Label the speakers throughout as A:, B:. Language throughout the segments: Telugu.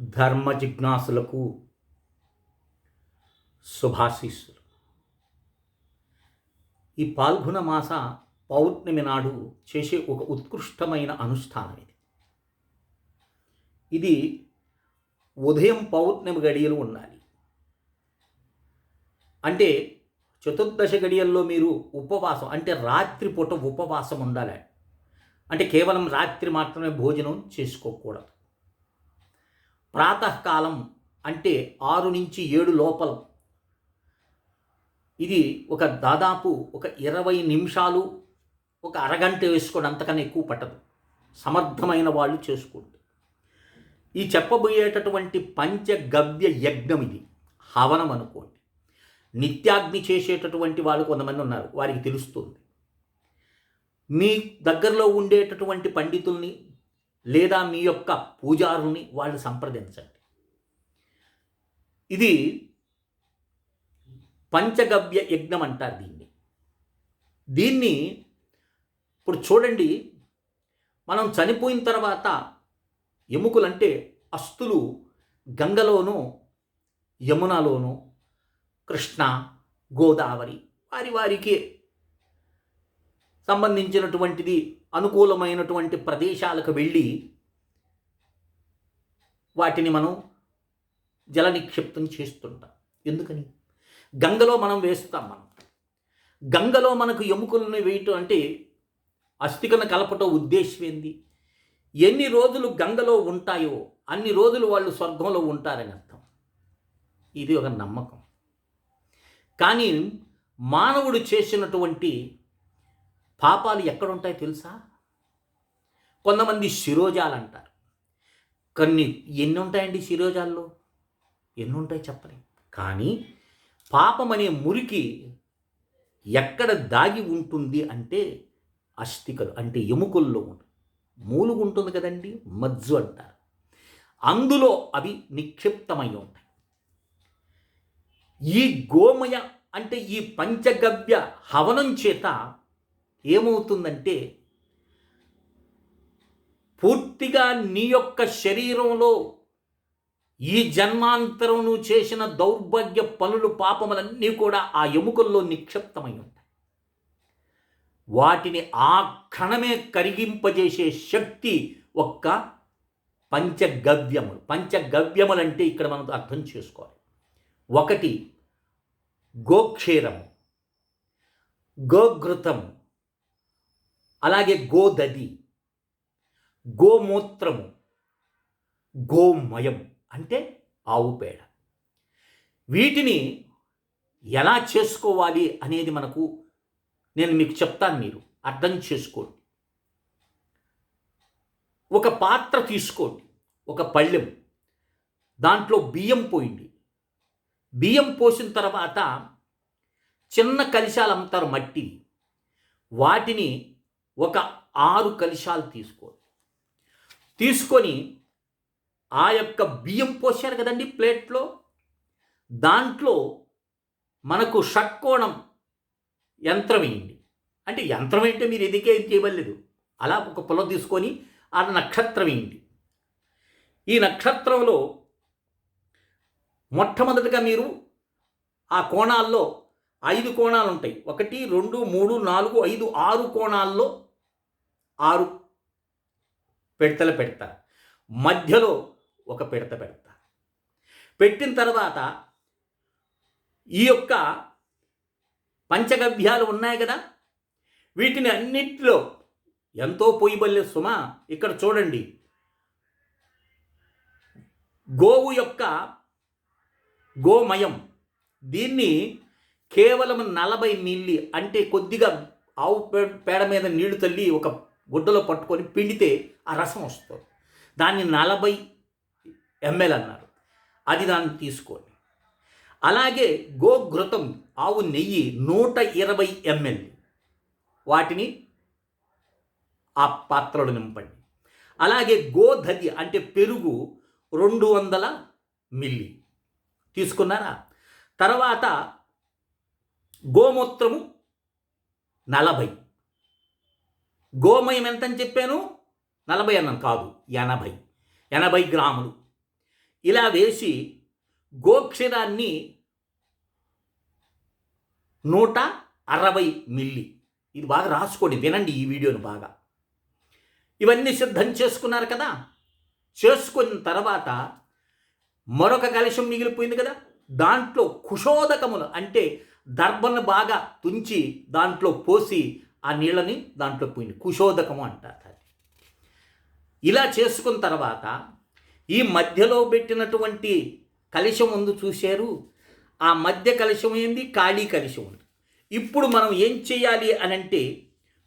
A: ధర్మ జిజ్ఞాసులకు శుభాశీస్సులు. ఈ పాల్గొన మాస పౌర్ణమి నాడు చేసే ఒక ఉత్కృష్టమైన అనుష్ఠానం ఇది. ఇది ఉదయం పౌర్ణమి గడియలు ఉండాలి. అంటే చతుర్దశ గడియల్లో మీరు ఉపవాసం అంటే రాత్రిపూట ఉపవాసం ఉండాలి. అంటే కేవలం రాత్రి మాత్రమే భోజనం చేసుకోకూడదు. ప్రాతకాలం అంటే ఆరు నుంచి ఏడు లోపల. ఇది ఒక దాదాపు ఒక ఇరవై నిమిషాలు ఒక అరగంట వేసుకోండి అంతకన్నా ఎక్కువ పట్టదు. సమర్థమైన వాళ్ళు చేసుకోండి. ఈ చెప్పబోయేటటువంటి పంచగవ్య యజ్ఞం ఇది. హవనం అనుకోండి. నిత్యాగ్ని చేసేటటువంటి వాళ్ళు కొంతమంది ఉన్నారు. వారికి తెలుస్తుంది. మీ దగ్గరలో ఉండేటటువంటి పండితుల్ని లేదా మీ యొక్క పూజారుని వాళ్ళు సంప్రదించండి. ఇది పంచగవ్య యజ్ఞం అంటారు దీన్ని. దీన్ని ఇప్పుడు చూడండి మనం చనిపోయిన తర్వాత ఎముకలంటే అస్తులు గంగలోనూ యమునలోనూ కృష్ణ గోదావరి వారి వారికి సంబంధించినటువంటిది అనుకూలమైనటువంటి ప్రదేశాలకు వెళ్ళి వాటిని మనం జల నిక్షిప్తం చేస్తుంటాం. ఎందుకని? గంగలో మనం వేస్తాం మనం. గంగలో మనకు ఎముకలను వేయటం అంటే అస్థికను కలపటం ఉద్దేశం ఏంది? ఎన్ని రోజులు గంగలో ఉంటాయో అన్ని రోజులు వాళ్ళు స్వర్గంలో ఉంటారని అర్థం. ఇది ఒక నమ్మకం. కానీ మానవుడు చేసినటువంటి పాపాలు ఎక్కడుంటాయో తెలుసా? కొంతమంది శిరోజాలు అంటారు కొన్ని ఎన్ని ఉంటాయండి శిరోజాల్లో? ఎన్ని ఉంటాయి చెప్పలేం. కానీ పాపం అనే మురికి ఎక్కడ దాగి ఉంటుంది అంటే అస్థికలు అంటే ఎముకల్లో ఉంటుంది మూలుగు ఉంటుంది కదండి మజ్జు అంటారు. అందులో అవి నిక్షిప్తమై ఉంటాయి. ఈ గోమయ అంటే ఈ పంచగవ్య హవనం చేత ఏమవుతుందంటే పూర్తిగా నీ యొక్క శరీరంలో ఈ జన్మాంతరం నువ్వు చేసిన దౌర్భాగ్య పనులు పాపములన్నీ కూడా ఆ ఎముకల్లో నిక్షిప్తమై ఉంటాయి. వాటిని ఆ క్షణమే కరిగింపజేసే శక్తి ఒక్క పంచగవ్యములు. పంచగవ్యములు అంటే ఇక్కడ మనం అర్థం చేసుకోవాలి. ఒకటి గోక్షీరము గోఘృతము అలాగే గోదది. గోమూత్రము. గోమయం అంటే ఆవు పేడ. వీటిని ఎలా చేసుకోవాలి అనేది మనకు నేను మీకు చెప్తాను మీరు. అర్థం చేసుకోండి. ఒక పాత్ర తీసుకోండి. ఒక పళ్ళెం. దాంట్లో బియ్యం పోయింది బియ్యం పోసిన తర్వాత చిన్న కలిశాలు అమ్ముతారు మట్టి. వాటిని ఒక ఆరు కలిశాలు తీసుకోండి. తీసుకొని ఆ యొక్క బియ్యం పోసారు కదండి ప్లేట్లో. దాంట్లో మనకు షట్కోణం యంత్రం వేయండి. అంటే యంత్రం ఏంటో మీరు ఎదికే చేయవలేదు అలా ఒక పొలం తీసుకొని ఆ నక్షత్రం వేయండి. ఈ నక్షత్రంలో మొట్టమొదటిగా మీరు ఆ కోణాల్లో ఐదు కోణాలు ఉంటాయి ఒకటి రెండు మూడు నాలుగు ఐదు ఆరు కోణాల్లో ఆరు పెడతలు పెడతారు. మధ్యలో ఒక పిడత పెడతారు. పెట్టిన తర్వాత ఈ యొక్క పంచగవ్యాలు ఉన్నాయి కదా? వీటిని అన్నింటిలో ఎంతో పొయ్యిబల్లే సుమ ఇక్కడ చూడండి. గోవు యొక్క గోమయం. దీన్ని కేవలం నలభై మిల్లీ అంటే కొద్దిగా ఆవు పేడ మీద నీళ్ళు తల్లి ఒక గుడ్డలో పట్టుకొని పిండితే ఆ రసం వస్తుంది. దాన్ని నలభై ఎంఎల్ అన్నారు. అది దాన్ని తీసుకోండి. అలాగే గోఘృతం ఆవు నెయ్యి నూట ఇరవై ఎంఎల్. వాటిని ఆ పాత్రలో నింపండి. అలాగే గోధది అంటే పెరుగు రెండు వందల మిల్లీ. తీసుకున్నారా? తర్వాత గోమూత్రము నలభై. గోమయం ఎంత అని చెప్పాను? నలభై అన్నాను కాదు ఎనభై. ఎనభై గ్రాములు. ఇలా వేసి గోక్షరాన్ని నూట అరవై మిల్లి. ఇది బాగా రాసుకోండి వినండి ఈ వీడియోని బాగా. ఇవన్నీ సిద్ధం చేసుకున్నారు కదా? చేసుకున్న తర్వాత మరొక కలశం మిగిలిపోయింది కదా? దాంట్లో కుషోదకములు అంటే దర్భను బాగా తుంచి దాంట్లో పోసి ఆ నీళ్ళని దాంట్లో పోయింది. కుశోదకము అంటారు అది. ఇలా చేసుకున్న తర్వాత ఈ మధ్యలో పెట్టినటువంటి కలుషం ముందు చూశారు. ఆ మధ్య కలుషం ఏంది? ఖాళీ కలుషం ఉంది. ఇప్పుడు మనం ఏం చేయాలి అని అంటే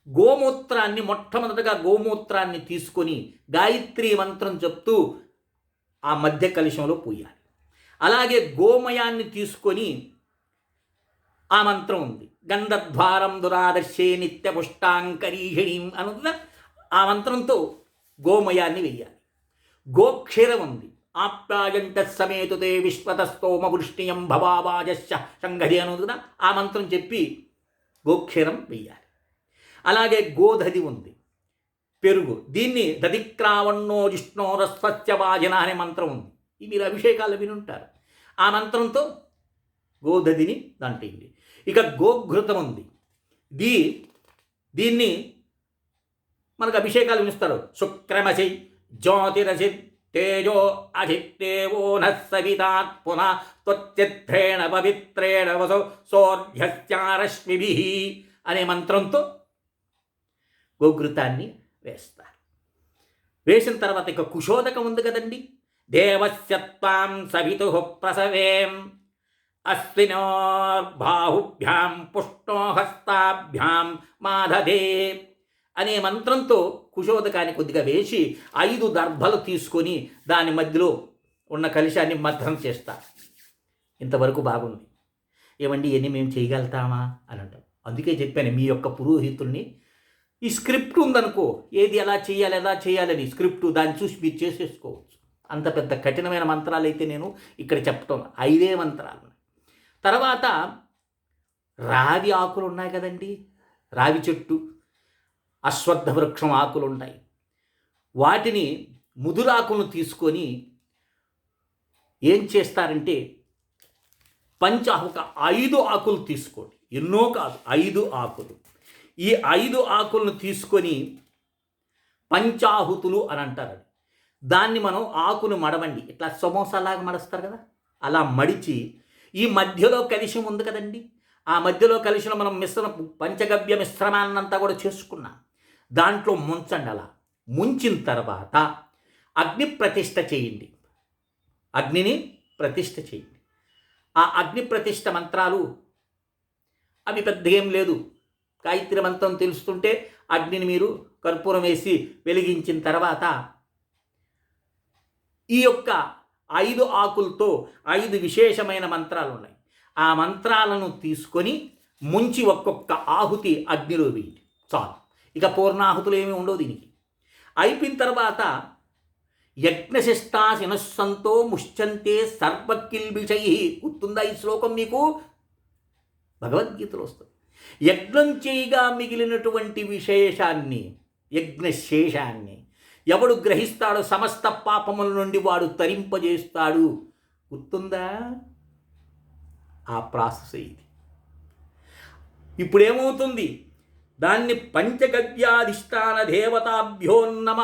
A: గోమూత్రాన్ని మొట్టమొదటగా గోమూత్రాన్ని తీసుకొని గాయత్రి మంత్రం చెప్తూ ఆ మధ్య కలుషంలో పోయాలి. అలాగే గోమయాన్ని తీసుకొని ఆ మంత్రం ఉంది. గంధద్వారం దురాదర్శే నిత్య పుష్టాంకరీహిణీం అనుకున్న ఆ మంత్రంతో గోమయాన్ని వెయ్యాలి. గోక్షీరం ఉంది. ఆప్యాయంట సమేతుతే విశ్వతస్తోమ వృష్ణియం భవావాజశ్చ సంగతి అనుకున్న ఆ మంత్రం చెప్పి గోక్షీరం వెయ్యాలి. అలాగే గోధది ఉంది. పెరుగు. దీన్ని దదిక్రావణో జిష్ణోరస్వస్య వాజన అనే మంత్రం ఉంది. ఇవి మీరు అభిషేకాలు వినుంటారు. ఆ మంత్రంతో గోధదిని దాంట్లో ఇక గోఘృతం ఉంది. దీ దీన్ని మనకు అభిషేకాలు వినిస్తారు. శుక్రమసి జ్యోతిరసి తేజో అధిత్యేవో నవితాత్ పునః త్వచిత్రేణ పవిత్రేణ వసో సోర్ఘ్యశ్చారశ్మిభి అనే మంత్రంతో గోఘృతాన్ని వేస్తారు. వేసిన తర్వాత ఇక కుశోదకం ఉంది కదండి. దేవస్యత్వాం సవితు ప్రసవేం అశ్వినోర్బాహుభ్యాం పుష్ణోహస్తాభ్యాం మాధదే అనే మంత్రంతో కుశోదకాన్ని కొద్దిగా వేసి ఐదు దర్భలు తీసుకొని దాని మధ్యలో ఉన్న కలుషాన్ని మధ్రం చేస్తారు ఇంతవరకు బాగుంది. ఏమండి ఇవన్నీ మేము చేయగలుగుతామా? అని అంటాం అందుకే చెప్పాను మీ యొక్క పురోహితుల్ని ఈ స్క్రిప్ట్ ఉందనుకో ఏది ఎలా చేయాలి ఎలా చేయాలని స్క్రిప్ట్ దాన్ని చూసి మీరు చేసేసుకోవచ్చు. అంత పెద్ద కఠినమైన మంత్రాలు అయితే నేను ఇక్కడ చెప్పటం ఐదే మంత్రాలు. తర్వాత రావి ఆకులు ఉన్నాయి కదండి. రావి చెట్టు అశ్వత్థ వృక్షం ఆకులు ఉంటాయి వాటిని ముదురాకులను తీసుకొని ఏం చేస్తారంటే పంచ ఒక ఐదు ఆకులు తీసుకోండి. ఎన్నో కాదు ఐదు ఆకులు. ఈ ఐదు ఆకులను తీసుకొని పంచాహుతులు అని అంటారు. దాన్ని మనం ఆకును మడవండి. ఇట్లా సమోసాలాగా మడస్తారు కదా? అలా మడిచి ఈ మధ్యలో కలిశం ఉంది కదండి. ఆ మధ్యలో కలిసిన మనం మిశ్రమ పంచగవ్య మిశ్రమాన్నంతా కూడా చేసుకున్నాం. దాంట్లో ముంచండి అలా. ముంచిన తర్వాత అగ్ని ప్రతిష్ట చేయండి. అగ్నిని ప్రతిష్ట చేయండి. ఆ అగ్ని ప్రతిష్ట మంత్రాలు అవి పెద్ద ఏం లేదు. గాయత్రి మంత్రం తెలుస్తుంటే అగ్నిని మీరు కర్పూరం వేసి వెలిగించిన తర్వాత ఈ యొక్క ఐదు ఆకులతో ఐదు విశేషమైన మంత్రాలు ఉన్నాయి ఆ మంత్రాలను తీసుకొని ముంచి ఒక్కొక్క ఆహుతి అగ్నిలో వేయండి. చాలు. ఇక పూర్ణాహుతులు ఏమీ ఉండవు దీనికి. అయిపోయిన తర్వాత యజ్ఞశిష్టా శినస్సంతో ముశ్చంతే సర్వకిల్బిషై. గుర్తుందా ఈ శ్లోకం మీకు? భగవద్గీతలో వస్తుంది. యజ్ఞం చేయగా మిగిలినటువంటి విశేషాన్ని యజ్ఞశేషాన్ని ఎవడు గ్రహిస్తాడో సమస్త పాపముల నుండి వాడు తరింపజేస్తాడు. గుర్తుందా? ఆ ప్రాసెస్ ఇది. ఇప్పుడేమవుతుంది? దాన్ని పంచగవ్యాధిష్టాన దేవతాభ్యో నమ.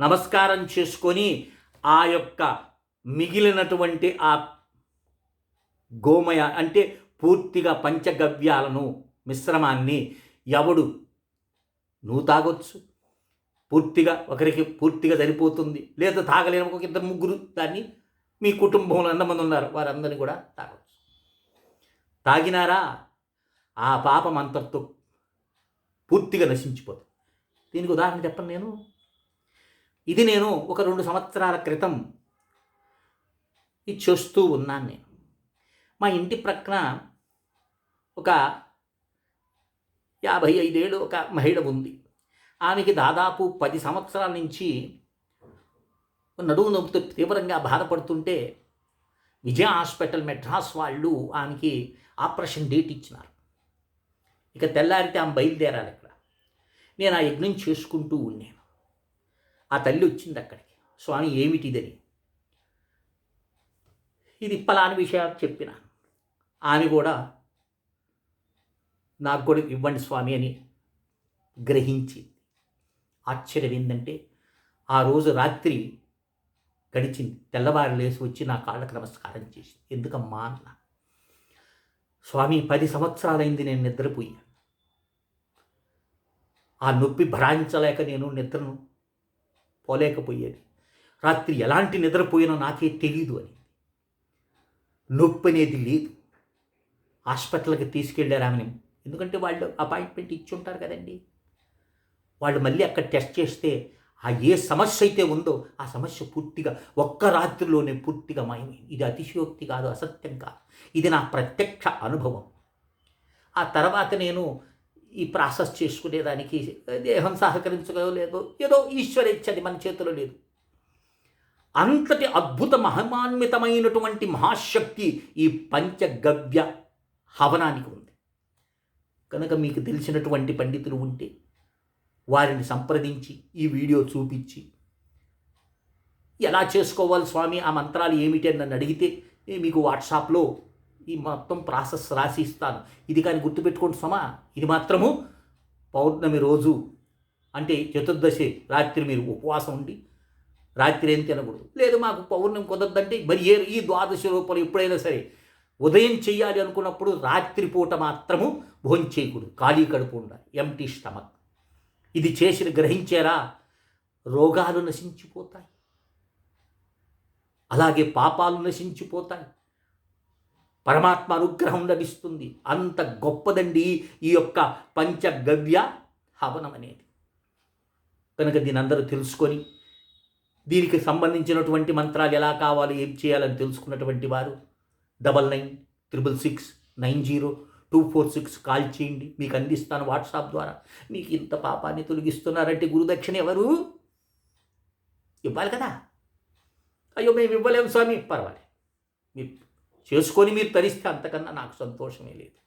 A: నమస్కారం చేసుకొని ఆ యొక్క మిగిలినటువంటి ఆ గోమయ అంటే పూర్తిగా పంచగవ్యాలను మిశ్రమాన్ని ఎవడు నువ్వు తాగొచ్చు పూర్తిగా ఒకరికి పూర్తిగా సరిపోతుంది. లేదా తాగలేని ఒక ఇద్దరు ముగ్గురు దాన్ని మీ కుటుంబంలో ఎంతమంది ఉన్నారు వారందరినీ కూడా తాగవచ్చు తాగినారా? ఆ పాపం అంతటితో పూర్తిగా నశించిపోతుంది. దీనికి ఉదాహరణ చెప్పను నేను. ఇది నేను ఒక రెండు సంవత్సరాల క్రితం ఇది చూస్తూ ఉన్నాను నేను. మా ఇంటి ప్రక్కన ఒక యాభై ఐదేళ్ళు ఒక మహిళ ఉంది. ఆమెకి దాదాపు పది సంవత్సరాల నుంచి నడువు నొప్పితో తీవ్రంగా బాధపడుతుంటే విజయ హాస్పిటల్ మెడ్రాస్ వాళ్ళు ఆమెకి ఆపరేషన్ డేట్ ఇచ్చినారు. ఇక తెల్లారితే ఆమె బయలుదేరాలి ఇక్కడ. నేను ఆ యజ్ఞం చేసుకుంటూ ఉన్నాను. ఆ తల్లి వచ్చింది అక్కడికి. స్వామి ఏమిటిదని ఇది? పలాని విషయాలు చెప్పిన. ఆమె కూడా నాకు కూడా ఇవ్వండి స్వామి అని గ్రహించి ఆశ్చర్యం ఏంటంటే ఆ రోజు రాత్రి గడిచింది. తెల్లవారు లేసి వచ్చి నా కాళ్ళకు నమస్కారం చేసి ఎందుకమ్మా అన్న? స్వామి పది సంవత్సరాలైంది నేను నిద్రపోయాను. ఆ నొప్పి భరాయించలేక నేను నిద్రను పోలేకపోయేది. రాత్రి ఎలాంటి నిద్రపోయినో నాకే తెలీదు అని. నొప్పి అనేది లేదు. హాస్పిటల్కి తీసుకెళ్ళారు ఆమెను. ఎందుకంటే వాళ్ళు అపాయింట్మెంట్ ఇచ్చి ఉంటారు కదండి. వాళ్ళు మళ్ళీ అక్కడ టెస్ట్ చేస్తే ఆ ఏ సమస్య అయితే ఉందో ఆ సమస్య పూర్తిగా ఒక్క రాత్రిలోనే పూర్తిగా మాయమైంది ఇది అతిశయోక్తి కాదు అసత్యం కాదు. ఇది నా ప్రత్యక్ష అనుభవం. ఆ తర్వాత నేను ఈ ప్రాసెస్ చేసుకునేదానికి దేహం సహకరించదో లేదో ఏదో ఈశ్వరేచ్ఛది మన చేతిలో లేదు. అంతటి అద్భుత మహిమాన్వితమైనటువంటి మహాశక్తి ఈ పంచగవ్య హవనానికి ఉంది. కనుక మీకు తెలిసినటువంటి పండితులు ఉంటే వారిని సంప్రదించి ఈ వీడియో చూపించి. ఎలా చేసుకోవాలి స్వామి? ఆ మంత్రాలు ఏమిటి అని నన్ను అడిగితే నేను మీకు వాట్సాప్లో ఈ మొత్తం ప్రాసెస్ రాసి ఇస్తాను. ఇది కానీ గుర్తుపెట్టుకోండి సమా ఇది మాత్రము పౌర్ణమి రోజు అంటే చతుర్దశి రాత్రి మీరు ఉపవాసం ఉండి రాత్రి ఏం తినకూడదు. లేదు మాకు పౌర్ణమి కుదరదంటే మరి ఏ ఈ ద్వాదశి రూపాయలు ఎప్పుడైనా సరే ఉదయం చేయాలి అనుకున్నప్పుడు రాత్రిపూట మాత్రము భోజనం చేయకూడదు ఖాళీ కడుపు ఉండాలి. Empty stomach. ఇది చేసిన గ్రహించారా రోగాలు నశించిపోతాయి. అలాగే పాపాలు నశించిపోతాయి. పరమాత్మ అనుగ్రహం లభిస్తుంది. అంత గొప్పదండి ఈ యొక్క పంచగవ్య హవనం అనేది. కనుక దీని అందరూ తెలుసుకొని దీనికి సంబంధించినటువంటి మంత్రాలు ఎలా కావాలి ఏం చేయాలని తెలుసుకున్నటువంటి వారు double nine triple six nine zero two four six call చేయండి. మీకు అందిస్తాను వాట్సాప్ ద్వారా. మీకు ఇంత పాపాన్ని తొలగిస్తున్నారంటే గురుదక్షిణ ఎవరు? ఇవ్వాలి కదా. అయ్యో మేము ఇవ్వలేము స్వామి. పర్వాలేదు. మీరు చేసుకొని మీరు తరిస్తే అంతకన్నా నాకు సంతోషమే లేదు.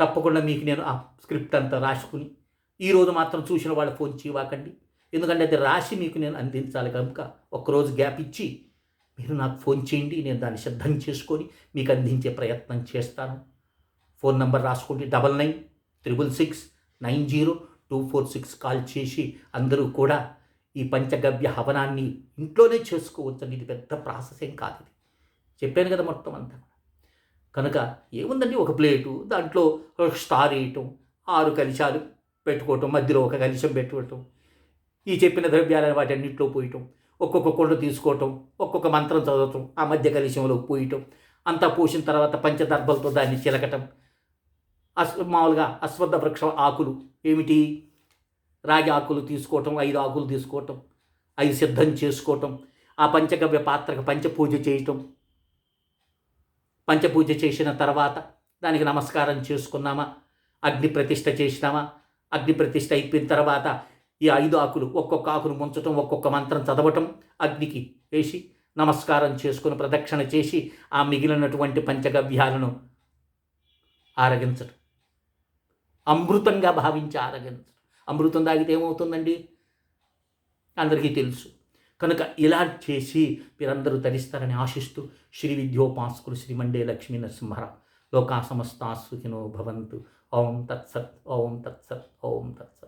A: తప్పకుండా మీకు నేను ఆ స్క్రిప్ట్ అంతా రాసుకుని ఈరోజు మాత్రం చూసిన వాళ్ళు ఫోన్ చేయవాకండి. ఎందుకంటే అది రాసి మీకు నేను అందించాలి కనుక ఒకరోజు గ్యాప్ ఇచ్చి మీరు నాకు ఫోన్ చేయండి నేను దాన్ని సిద్ధం చేసుకొని మీకు అందించే ప్రయత్నం చేస్తాను. ఫోన్ నెంబర్ రాసుకోండి double nine triple six nine zero two four six call చేసి అందరూ కూడా ఈ పంచగవ్య హవనాన్ని ఇంట్లోనే చేసుకోవచ్చు ఇది పెద్ద ప్రాసెస్ ఏం కాదు ఇది. చెప్పాను కదా మొత్తం అంతా కనుక ఏముందండి ఒక ప్లేటు దాంట్లో ఒక స్టార్ వేయటం ఆరు కలిశాలు పెట్టుకోవటం మధ్యలో ఒక కలిశం పెట్టుకోవటం ఈ చెప్పిన ద్రవ్యాలను వాటి అన్నింటిలో పోయటం ఒక్కొక్క కుండ తీసుకోవటం ఒక్కొక్క మంత్రం చదవటం ఆ మధ్య కలిశంలో పోయటం అంతా పోసిన తర్వాత పంచదర్భలతో దాన్ని చిలకటం. అస్ మామూలుగా అశ్వద్ధ వృక్ష ఆకులు ఏమిటి? రాగి ఆకులు తీసుకోవటం ఐదు ఆకులు తీసుకోవటం అవి సిద్ధం చేసుకోవటం ఆ పంచగవ్య పాత్రకు పంచపూజ చేయటం. పంచపూజ చేసిన తర్వాత దానికి నమస్కారం చేసుకున్నామా? అగ్ని ప్రతిష్ట చేసినామా? అగ్ని ప్రతిష్ట అయిపోయిన తర్వాత ఈ ఐదు ఆకులు ఒక్కొక్క ఆకును ముంచటం ఒక్కొక్క మంత్రం చదవటం అగ్నికి వేసి నమస్కారం చేసుకుని ప్రదక్షిణ చేసి ఆ మిగిలినటువంటి పంచగవ్యాలను ఆరగించడం అమృతంగా భావించి ఆరగించడం అమృతం తాగితే ఏమవుతుందండి? అందరికీ తెలుసు. కనుక ఇలా చేసి మీరందరూ తరిస్తారని ఆశిస్తూ శ్రీ విద్యోపాసకులు శ్రీమండే లక్ష్మీ నరసింహరావు. లోకా సమస్తా సుఖినో భవంతు. ఓం తత్సత్ ఓం తత్సత్ ఓం తత్సత్.